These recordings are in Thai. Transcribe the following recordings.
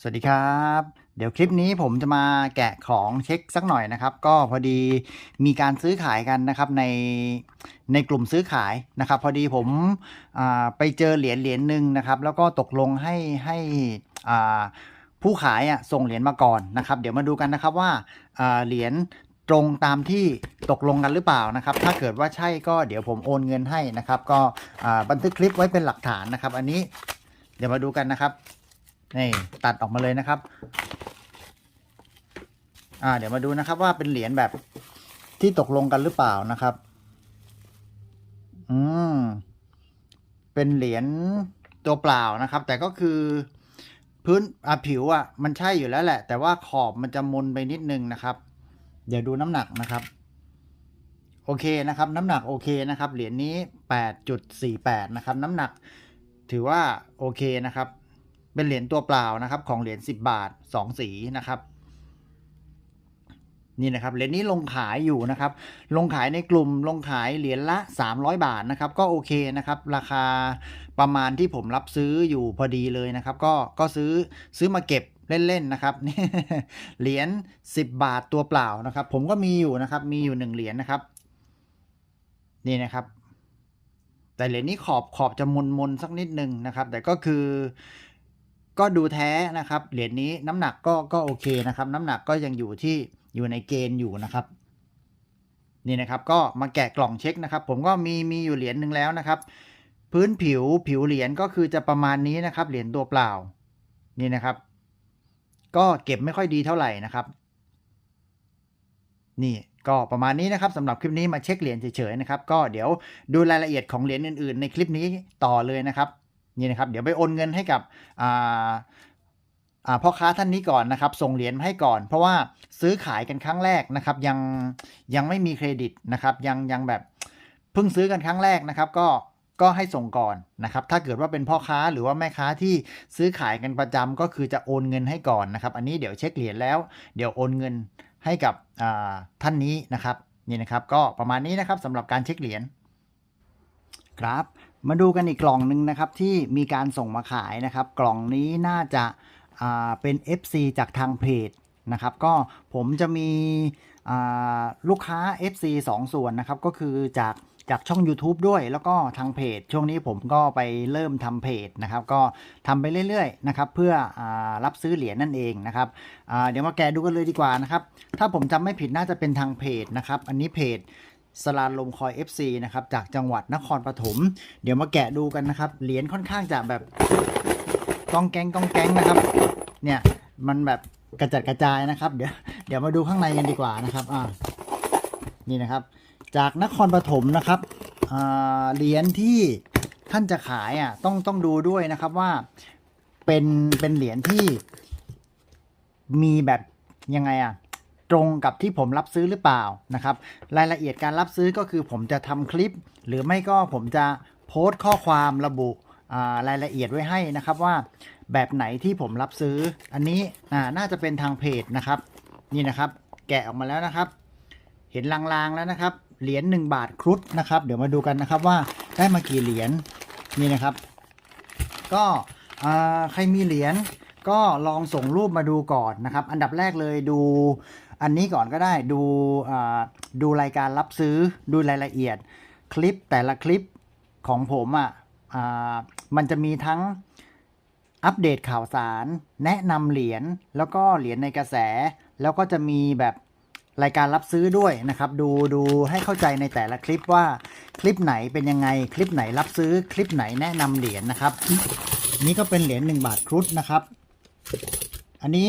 สวัสดีครับ เดี๋ยวคลิปนี้ผมจะมาแกะของเช็คสักหน่อยนะครับ ก็พอดีมีการซื้อขายกันนะครับในในกลุ่มซื้อขายนะครับ พอดีผมไปเจอเหรียญเหรียญหนึ่งนะครับ แล้วก็ตกลงให้ให้ผู้ขายอะส่งเหรียญมาก่อนนะครับ เดี๋ยวมาดูกันนะครับว่าเหรียญตรงตามที่ตกลงกันหรือเปล่านะครับ ถ้าเกิดว่าใช่ก็เดี๋ยวผมโอนเงินให้นะครับ ก็บันทึกคลิปไว้เป็นหลักฐานนะครับ อันนี้เดี๋ยวมาดูกันนะครับ นี่ตัดออกมาเลยนะครับ อ่า เดี๋ยวมาดูนะครับว่าเป็นเหรียญแบบที่ตกลงกันหรือเปล่านะครับ อืม เป็นเหรียญตัวเปล่านะครับ แต่ก็คือพื้นอะผิวอะ มันใช่อยู่แล้วแหละ แต่ว่าขอบมันจะมนไปนิดนึงนะครับ เดี๋ยวดูน้ำหนักนะครับ โอเคนะครับ น้ำหนักโอเคนะครับ เหรียญนี้8.48นะครับ น้ำหนักถือว่าโอเคนะครับ เป็นเหรียญตัวเปล่านะครับ ของเหรียญ10บาท2สีนะครับนี่นะครับเหรียญนี้ลงขายอยู่นะครับ ลงขายในกลุ่มลงขายเหรียญละ 300 บาทนะครับ ก็โอเคนะครับ ราคาประมาณที่ผมรับซื้ออยู่พอดีเลยนะครับ ก็ก็ซื้อซื้อมาเก็บเล่นๆนะครับเหรียญ10 บาทตัวเปล่านะครับ ผมก็มีอยู่นะครับ มีอยู่หนึ่งเหรียญนะครับ นี่นะครับ แต่เหรียญนี้ขอบขอบจะมนมนๆสักนิดนึงนะครับ แต่ก็คือ ก็ดูแท้นะครับ เหรียญนี้น้ำหนักก็ก็โอเคนะครับ น้ำหนักก็ยังอยู่ที่อยู่ในเกณฑ์อยู่นะครับ นี่นะครับก็มาแกะกล่องเช็คนะครับ ผมก็มีมีอยู่เหรียญหนึ่งแล้วนะครับ พื้นผิวผิวเหรียญก็คือจะประมาณนี้นะครับ เหรียญตัวเปล่า นี่นะครับ ก็เก็บไม่ค่อยดีเท่าไหร่นะครับ นี่ก็ประมาณนี้นะครับสำหรับคลิปนี้มาเช็คเหรียญเฉยๆนะครับ ก็เดี๋ยวดูรายละเอียดของเหรียญอื่นๆ ในคลิปนี้ต่อเลยนะครับ นี่นะครับ เดี๋ยวไปโอนเงินให้กับพ่อค้าท่านนี้ก่อนนะครับ ส่งเหรียญมาให้ก่อน เพราะว่าซื้อขายกันครั้งแรกนะครับ ยังยังไม่มีเครดิตนะครับ ยังยังแบบเพิ่งซื้อกันครั้งแรกนะครับ ก็ก็ให้ส่งก่อนนะครับ ถ้าเกิดว่าเป็นพ่อค้าหรือว่าแม่ค้าที่ซื้อขายกันประจำก็คือจะโอนเงินให้ก่อนนะครับ อันนี้เดี๋ยวเช็คเหรียญแล้ว เดี๋ยวโอนเงินให้กับท่านนี้นะครับนี่นะครับ ก็ประมาณนี้นะครับสำหรับการเช็คเหรียญครับ มาดูกันอีกกล่องหนึ่งนะครับที่มีการส่งมาขายนะครับ กล่องนี้น่าจะาเป็น FC จากทางเพจนะครับ ก็ผมจะมีลูกค้า FC 2 ส่วนนะครับ ก็คือจากจากช่อง YouTube ด้วยแล้วก็ทางเพจ ช่วงนี้ผมก็ไปเริ่มทำเพจนะครับ ก็ทำไปเรื่อยๆนะครับ เพื่ออรับซื้อเหรียญนั่นเองนะครับเดี๋ยวมาแกะดูกันเลยดีกว่านะครับ ถ้าผมจำไม่ผิดน่าจะเป็นทางเพจนะครับ อันนี้เพจ สลานลมคอย FC นะครับจากจังหวัดนครปฐมเดี๋ยวมาแกะดูกันนะครับเหรียญค่อนข้างจะแบบกองแกงกองแกงนะครับเนี่ยมันแบบกระจัดกระจายนะครับ เดี๋ยวเดี๋ยวมาดูข้างในกันดีกว่านะครับอ่านี่นะครับ จากนครปฐมนะครับเหรียญที่ท่านจะขายอะต้องต้องดูด้วยนะครับว่าเป็นเป็นเหรียญที่มีแบบยังไงอะ ตรงกับที่ผมรับซื้อหรือเปล่านะครับ รายละเอียดการรับซื้อก็คือผมจะทำคลิป หรือไม่ก็ผมจะโพสต์ข้อความระบุรายละเอียดไว้ให้นะครับว่าแบบไหนที่ผมรับซื้อ อันนี้น่าจะเป็นทางเพจนะครับ นี่นะครับแกะออกมาแล้วนะครับ เห็นลางๆแล้วนะครับ เหรียญ1บาทครุฑนะครับ เดี๋ยวมาดูกันนะครับว่าได้มากี่เหรียญนี่นะครับ ก็ใครมีเหรียญก็ลองส่งรูปมาดูก่อนนะครับ อันดับแรกเลยดู อันนี้ก่อนก็ได้ดูดูรายการรับซื้อดูรายละเอียด คลิปแต่ละคลิปของผมอะอ่ามันจะมีทั้งอัปเดตข่าวสาร แนะนำเหรียญแล้วก็เหรียญในกระแส แล้วก็จะมีแบบรายการรับซื้อด้วยนะครับ ดูดูให้เข้าใจในแต่ละคลิปว่าคลิปไหนเป็นยังไงคลิปไหนรับซื้อคลิปไหนแนะนำเหรียญนะครับ นี่ก็เป็นเหรียญ1บาทครุฑนะครับ อันนี้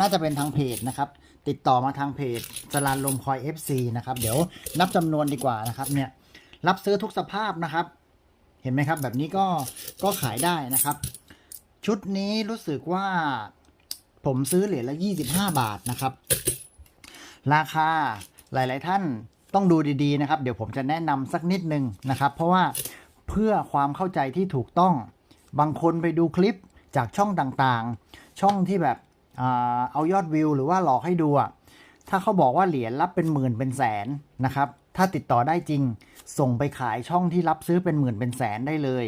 น่าจะเป็นทางเพจนะครับ ติดต่อมาทางเพจสลานลมคอย FC นะครับ เดี๋ยวนับจำนวนดีกว่านะครับ เนี่ยรับซื้อทุกสภาพนะครับ เห็นไหมครับ แบบนี้ก็ก็ขายได้นะครับ ชุดนี้รู้สึกว่าผมซื้อเหรียญละ 25 บาทนะครับ ราคาหลาย ๆ ท่านต้องดูดีๆนะครับ เดี๋ยวผมจะแนะนำสักนิดนึงนะครับ เพราะว่าเพื่อความเข้าใจที่ถูกต้องบางคนไปดูคลิปจากช่องต่างๆ ช่องที่แบบ เอายอดวิวหรือว่าหลอกให้ดูอะถ้าเขาบอกว่าเหรียญรับเป็นหมื่นเป็นแสนนะครับ ถ้าติดต่อได้จริง ส่งไปขายช่องที่รับซื้อเป็นหมื่นเป็นแสนได้เลย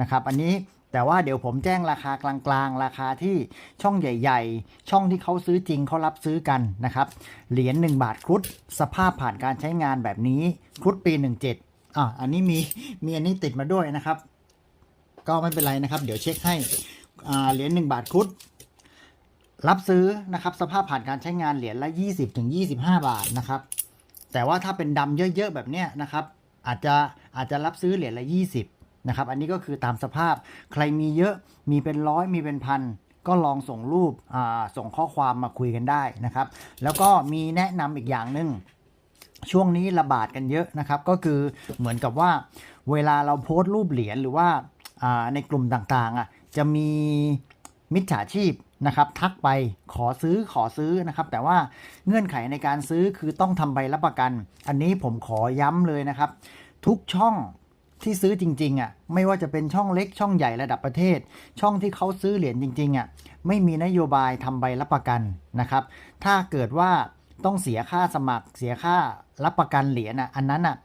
นะครับ อันนี้แต่ว่าเดี๋ยวผมแจ้งราคากลางๆ ราคาที่ช่องใหญ่ ๆ ช่องที่เขาซื้อจริงเขารับซื้อกันนะครับ เหรียญ1บาทครุฑสภาพผ่านการใช้งานแบบนี้ครุฑปี 17อะอันนี้มีมีอันนี้ติดมาด้วยนะครับ ก็ไม่เป็นไรนะครับ เดี๋ยวเช็คให้เหรียญ1บาทครุฑ รับซื้อนะครับสภาพผ่านการใช้งานเหรียญละ 20ถึง25 บาทนะครับ แต่ว่าถ้าเป็นดำเยอะๆแบบเนี้ยนะครับอาจจะอาจจะรับซื้อเหรียญละ 20นะครับอันนี้ก็คือตามสภาพใครมีเยอะมีเป็นร้อยมีเป็นพันก็ลองส่งรูปส่งข้อความมาคุยกันได้นะครับ แล้วก็มีแนะนำอีกอย่างหนึ่งช่วงนี้ระบาดกันเยอะนะครับ ก็คือเหมือนกับว่าเวลาเราโพสต์รูปเหรียญหรือว่าอ่าในกลุ่มต่างๆอะจะมีมิจฉาชีพ นะครับทักไปขอซื้อขอซื้อนะครับ แต่ว่าเงื่อนไขในการซื้อคือต้องทำใบรับประกัน อันนี้ผมขอย้ำเลยนะครับ ทุกช่องที่ซื้อจริงๆอะไม่ว่าจะเป็นช่องเล็กช่องใหญ่ระดับประเทศ ช่องที่เขาซื้อเหรียญจริงๆอะไม่มีนโยบายทำใบรับประกันนะครับ ถ้าเกิดว่าต้องเสียค่าสมัครเสียค่ารับประกันเหรียญอะอันนั้นอะ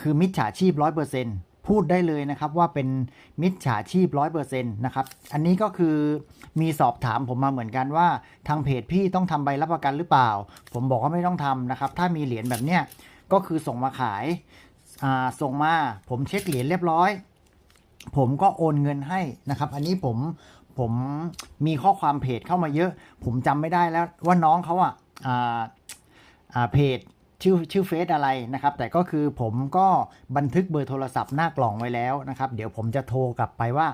คือมิจฉาชีพร้อยเปอร์เซ็นต์ พูดได้เลยนะครับว่าเป็นมิจฉาชีพร้อยเปอร์เซ็นต์นะครับ อันนี้ก็คือมีสอบถามผมมาเหมือนกันว่า ทางเพจพี่ต้องทำใบรับประกันหรือเปล่า ผมบอกว่าไม่ต้องทำนะครับ ถ้ามีเหรียญแบบเนี้ยก็คือส่งมาขายอ่าส่งมาผมเช็คเหรียญเรียบร้อย ผมก็โอนเงินให้นะครับ อันนี้ผมผมมีข้อความเพจเข้ามาเยอะ ผมจำไม่ได้แล้วว่าน้องเขาอะอ่าอ่าเพจ ชื่อชื่อเฟซอะไรนะครับ แต่ก็คือผมก็บันทึกเบอร์โทรศัพท์หน้ากล่องไว้แล้วนะครับ เดี๋ยวผมจะโทรกลับไปว่า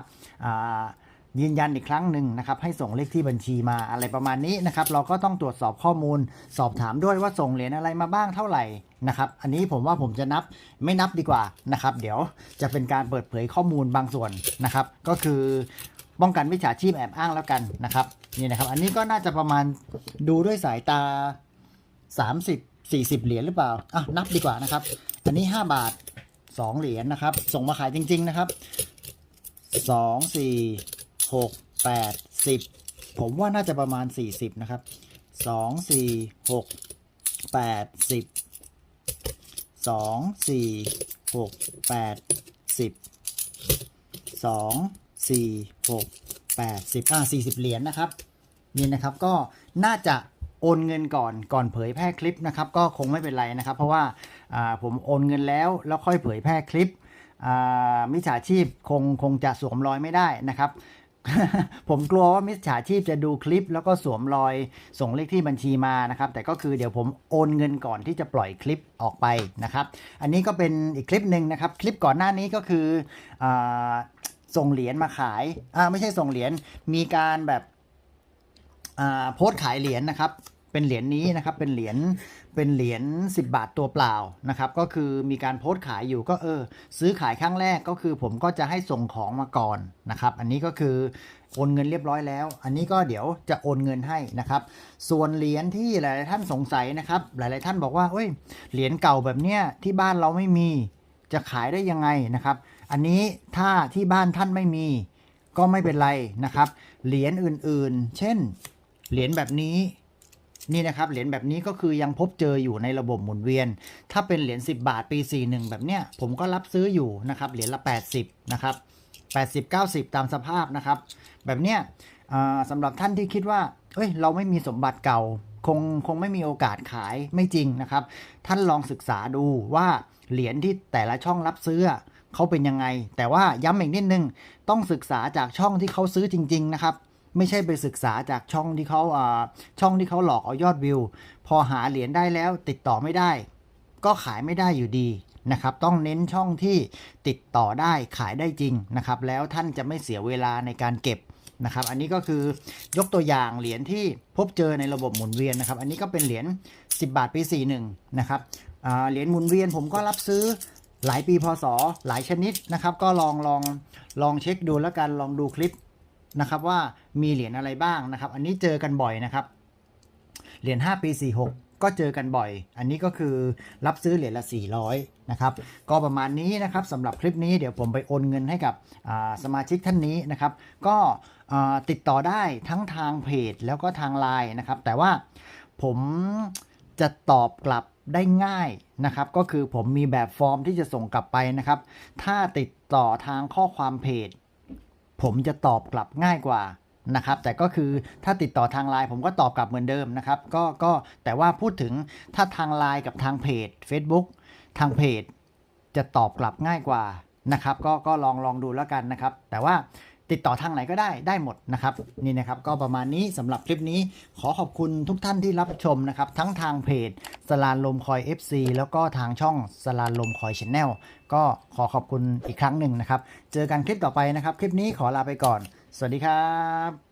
ยืนยันอีกครั้งหนึ่งนะครับ ให้ส่งเลขที่บัญชีมาอะไรประมาณนี้นะครับ เราก็ต้องตรวจสอบข้อมูล สอบถามด้วยว่าส่งเหรียญอะไรมาบ้างเท่าไหร่นะครับ อันนี้ผมว่าผมจะนับไม่นับดีกว่านะครับ เดี๋ยวจะเป็นการเปิดเผยข้อมูลบางส่วนนะครับ ก็คือป้องกันมิจฉาชีพแอบอ้างแล้วกันนะครับนี่นะครับ อันนี้ก็น่าจะประมาณดูด้วยสายตา 30 40 เหรียญหรือเปล่าอะนับดีกว่านะครับ อันนี้ 5 บาท 2 เหรียญนะครับ ส่งมาขายจริง ๆ นะครับสองสี่หกแปดสิบผมว่าน่าจะประมาณสี่สิบนะครับสองสี่หกแปดสิบสองสี่หกแปดสิบสองสี่หกแปดสิบอ่าสี่สิบเหรียญนะครับ นี่นะครับก็น่าจะ โอนเงินก่อนก่อนเผยแพร่คลิปนะครับก็คงไม่เป็นไรนะครับ เพราะว่าผมโอนเงินแล้วแล้วค่อยเผยแพร่คลิปมิจฉาชีพคงคงจะสวมรอยไม่ได้นะครับ ผมกลัวว่ามิจฉาชีพจะดูคลิป แล้วก็สวมรอยส่งเลขที่บัญชีมานะครับ แต่ก็คือเดี๋ยวผมโอนเงินก่อนที่จะปล่อยคลิปออกไปนะครับ อันนี้ก็เป็นอีกคลิปหนึ่งนะครับ คลิปก่อนหน้านี้ก็คืออส่งเหรียญมาขายอ่าไม่ใช่ส่งเหรียญมีการแบบ โพสขายเหรียญนะครับ เป็นเหรียญนี้นะครับ เป็นเหรียญ เป็นเหรียญ10 บาทตัวเปล่านะครับ ก็คือมีการโพสขายอยู่ก็เออ ซื้อขายครั้งแรกก็คือผมก็จะให้ส่งของมาก่อนนะครับ อันนี้ก็คือโอนเงินเรียบร้อยแล้ว อันนี้ก็เดี๋ยวจะโอนเงินให้นะครับ ส่วนเหรียญที่หลาย ๆ ท่านสงสัยนะครับ หลาย ๆ ท่านบอกว่าเอ้ย เหรียญเก่าแบบเนี้ยที่บ้านเราไม่มี จะขายได้ยังไงนะครับ อันนี้ถ้าที่บ้านท่านไม่มี ก็ไม่เป็นไรนะครับ เหรียญอื่น ๆ เช่น เหรียญแบบนี้นี่นะครับเหรียญแบบนี้ก็คือยังพบเจออยู่ในระบบหมุนเวียน ถ้าเป็นเหรียญ10 บาทปี 41 แบบเนี้ยผมก็รับซื้ออยู่นะครับเหรียญละ 80 นะครับ 80 90 ตามสภาพนะครับ แบบเนี้ยสำหรับท่านที่คิดว่าเอ้ยเราไม่มีสมบัติเก่าคงคงไม่มีโอกาสขายไม่จริงนะครับ ท่านลองศึกษาดูว่าเหรียญที่แต่ละช่องรับซื้อเขาเป็นยังไง แต่ว่าย้ำอีกนิดนึงต้องศึกษาจากช่องที่เขาซื้อจริง ๆ นะครับ ไม่ใช่ไปศึกษาจากช่องที่เขาอ่าช่องที่เขาหลอกเอายอดวิว พอหาเหรียญได้แล้วติดต่อไม่ได้ ก็ขายไม่ได้อยู่ดีนะครับ ต้องเน้นช่องที่ติดต่อได้ขายได้จริงนะครับ แล้วท่านจะไม่เสียเวลาในการเก็บนะครับ อันนี้ก็คือยกตัวอย่างเหรียญที่พบเจอในระบบหมุนเวียนนะครับ อันนี้ก็เป็นเหรียญ10 บาทปี 41 นะครับเหรียญหมุนเวียนผมก็รับซื้อหลายปีพศหลายชนิดนะครับ ก็ลองลองลองเช็คดูแล้วกันลองดูคลิป นะครับว่ามีเหรียญอะไรบ้างนะครับ อันนี้เจอกันบ่อยนะครับ เหรียญ5ปี 46 ก็เจอกันบ่อย อันนี้ก็คือรับซื้อเหรียญละ 400นะครับ ก็ประมาณนี้นะครับสำหรับคลิปนี้เดี๋ยวผมไปโอนเงินให้กับสมาชิกท่านนี้นะครับ ก็ติดต่อได้ทั้งทางเพจแล้วก็ทางไลน์นะครับ แต่ว่าผมจะตอบกลับได้ง่ายนะครับ ก็คือผมมีแบบฟอร์มที่จะส่งกลับไปนะครับ ถ้าติดต่อทางข้อความเพจ ผมจะตอบกลับง่ายกว่านะครับแต่ก็คือถ้าติดต่อทางไลน์ผมก็ตอบกลับเหมือนเดิมนะครับก็ก็แต่ว่าพูดถึงถ้าทางไลน์กับทางเพจ Facebook ทางเพจ จะตอบกลับง่ายกว่านะครับก็ก็ลองลองดูแล้วกันนะครับ แต่ว่าติดต่อทางไหนก็ได้ได้หมดนะครับนี่นะครับก็ประมาณนี้สำหรับคลิปนี้ขอขอบคุณทุกท่านที่รับชมนะครับ ทั้งทางเพจ สลานลมคอย FC แล้วก็ทางช่องสลานลมคอยชแนลก็ขอขอบคุณอีกครั้งหนึ่งนะครับ เจอกันคลิปต่อไปนะครับ คลิปนี้ขอลาไปก่อน สวัสดีครับ